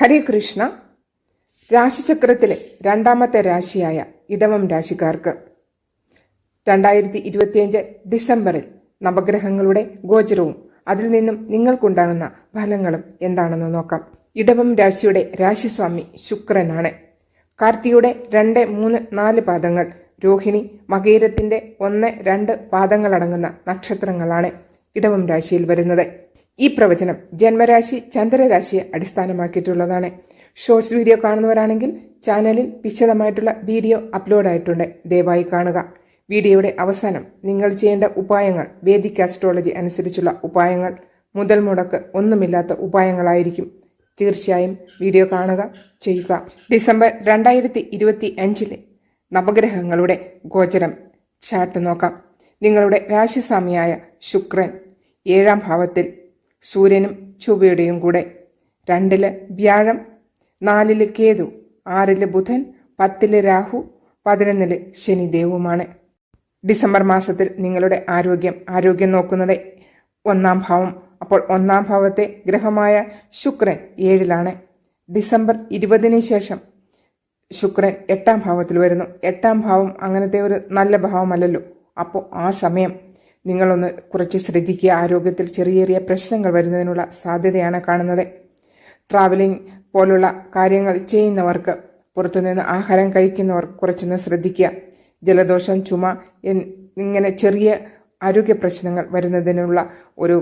ഹരേ കൃഷ്ണ. രാശിചക്രത്തിലെ രണ്ടാമത്തെ രാശിയായ ഇടവം രാശിക്കാർക്ക്. രണ്ടായിരത്തി ഇരുപത്തിയഞ്ച് ഡിസംബറിൽ നവഗ്രഹങ്ങളുടെ ഗോചരവും അതിൽ നിന്നും നിങ്ങൾക്കുണ്ടാകുന്ന ഫലങ്ങളും എന്താണെന്ന് നോക്കാം. ഇടവം രാശിയുടെ രാശിസ്വാമി ശുക്രനാണ്. കാർത്തിയുടെ രണ്ട് മൂന്ന് നാല് പാദങ്ങൾ രോഹിണി മകീരത്തിന്റെ ഒന്ന് രണ്ട് പാദങ്ങളടങ്ങുന്ന നക്ഷത്രങ്ങളാണ് ഇടവം രാശിയിൽ വരുന്നത്. ഈ പ്രവചനം ജന്മരാശി ചന്ദ്രരാശിയെ അടിസ്ഥാനമാക്കിയിട്ടുള്ളതാണ്. ഷോർട്സ് വീഡിയോ കാണുന്നവരാണെങ്കിൽ ചാനലിൽ വിശദമായിട്ടുള്ള വീഡിയോ അപ്ലോഡ് ആയിട്ടുണ്ട്. ദയവായി കാണുക. വീഡിയോയുടെ അവസാനം നിങ്ങൾ ചെയ്യേണ്ട ഉപായങ്ങൾ വേദിക് ആസ്ട്രോളജി അനുസരിച്ചുള്ള ഉപായങ്ങൾ മുതൽ മുടക്ക് ഒന്നുമില്ലാത്ത ഉപായങ്ങളായിരിക്കും. തീർച്ചയായും വീഡിയോ കാണുക ചെയ്യുക. ഡിസംബർ രണ്ടായിരത്തി ഇരുപത്തി അഞ്ചിലെ നവഗ്രഹങ്ങളുടെ ഗോചരം. ചാർട്ട് നോക്കാം. നിങ്ങളുടെ രാശിസ്വാമിയായ ശുക്രൻ ഏഴാം ഭാവത്തിൽ സൂര്യനും ചൊവ്വയുടെയും കൂടെ. രണ്ടിൽ വ്യാഴം നാലിൽ കേതു ആറിൽ ബുധൻ പത്തിൽ രാഹു പതിനൊന്നിൽ ശനിദേവുമാണ് ഡിസംബർ മാസത്തിൽ നിങ്ങളുടെ ആരോഗ്യം ആരോഗ്യം നോക്കുന്നത് ഒന്നാം ഭാവം. അപ്പോൾ ഒന്നാം ഭാവത്തെ ഗ്രഹമായ ശുക്രൻ ഏഴിലാണ്. ഡിസംബർ ഇരുപതിന് ശേഷം ശുക്രൻ എട്ടാം ഭാവത്തിൽ വരുന്നു. എട്ടാം ഭാവം അങ്ങനത്തെ ഒരു നല്ല ഭാവമല്ലല്ലോ. അപ്പോൾ ആ സമയം നിങ്ങളൊന്ന് കുറച്ച് ശ്രദ്ധിക്കുക. ആരോഗ്യത്തിൽ ചെറിയ ചെറിയ പ്രശ്നങ്ങൾ വരുന്നതിനുള്ള സാധ്യതയാണ് കാണുന്നത്. ട്രാവലിംഗ് പോലുള്ള കാര്യങ്ങൾ ചെയ്യുന്നവർക്ക് പുറത്തുനിന്ന് ആഹാരം കഴിക്കുന്നവർ കുറച്ചൊന്ന് ശ്രദ്ധിക്കുക. ജലദോഷം ചുമ എന്നിങ്ങനെ ചെറിയ ആരോഗ്യ പ്രശ്നങ്ങൾ വരുന്നതിനുള്ള ഒരു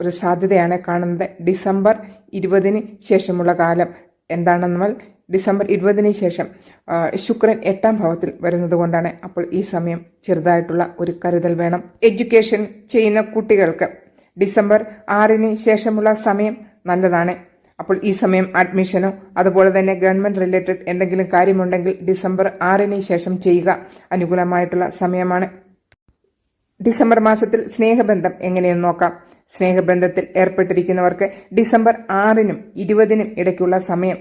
ഒരു സാധ്യതയാണ് കാണുന്നത്. ഡിസംബർ ഇരുപതിന് ശേഷമുള്ള കാലം എന്താണെന്നാൽ ഡിസംബർ ഇരുപതിന് ശേഷം ശുക്രൻ എട്ടാം ഭാവത്തിൽ വരുന്നത് കൊണ്ടാണ് അപ്പോൾ ഈ സമയം ചെറുതായിട്ടുള്ള ഒരു കരുതൽ വേണം. എഡ്യൂക്കേഷൻ ചെയ്യുന്ന കുട്ടികൾക്ക് ഡിസംബർ ആറിന് ശേഷമുള്ള സമയം നല്ലതാണ്. അപ്പോൾ ഈ സമയം അഡ്മിഷനോ അതുപോലെ തന്നെ ഗവൺമെന്റ് റിലേറ്റഡ് എന്തെങ്കിലും കാര്യമുണ്ടെങ്കിൽ ഡിസംബർ ആറിന് ശേഷം ചെയ്യുക അനുകൂലമായിട്ടുള്ള സമയമാണ്. ഡിസംബർ മാസത്തിൽ സ്നേഹബന്ധം എങ്ങനെയെന്ന് നോക്കാം. സ്നേഹബന്ധത്തിൽ ഏർപ്പെട്ടിരിക്കുന്നവർക്ക് ഡിസംബർ ആറിനും ഇരുപതിനും ഇടയ്ക്കുള്ള സമയം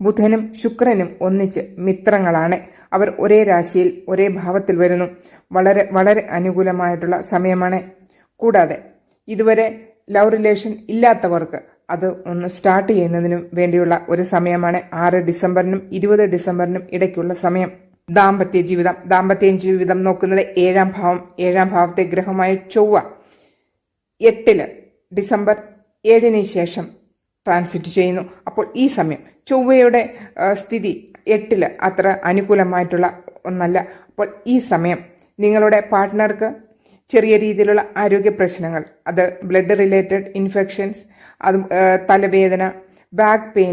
ബുധനും ശുക്രനും ഒന്നിച്ച് മിത്രങ്ങളാണ്. അവർ ഒരേ രാശിയിൽ ഒരേ ഭാവത്തിൽ വരുന്നു. വളരെ വളരെ അനുകൂലമായിട്ടുള്ള സമയമാണ്. കൂടാതെ ഇതുവരെ ലവ് റിലേഷൻ ഇല്ലാത്തവർക്ക് അത് ഒന്ന് സ്റ്റാർട്ട് ചെയ്യുന്നതിനും വേണ്ടിയുള്ള ഒരു സമയമാണ്. ആറ് ഡിസംബറിനും ഇരുപത് ഡിസംബറിനും ഇടയ്ക്കുള്ള സമയം. ദാമ്പത്യ ജീവിതം. ദാമ്പത്യ ജീവിതം നോക്കുന്നത് ഏഴാം ഭാവം. ഏഴാം ഭാവത്തെ ഗ്രഹമായ ചൊവ്വ എട്ടിൽ ഡിസംബർ ഏഴിന് ശേഷം ട്രാൻസിറ്റ് ചെയ്യുന്നു. അപ്പോൾ ഈ സമയം ചൊവ്വയുടെ സ്ഥിതി എട്ടിൽ അത്ര അനുകൂലമായിട്ടുള്ള ഒന്നല്ല. അപ്പോൾ ഈ സമയം നിങ്ങളുടെ പാർട്ട്ണർക്ക് ചെറിയ രീതിയിലുള്ള ആരോഗ്യ പ്രശ്നങ്ങൾ അത് ബ്ലഡ് റിലേറ്റഡ് ഇൻഫെക്ഷൻസ് അത് തലവേദന ബാക്ക് പെയിൻ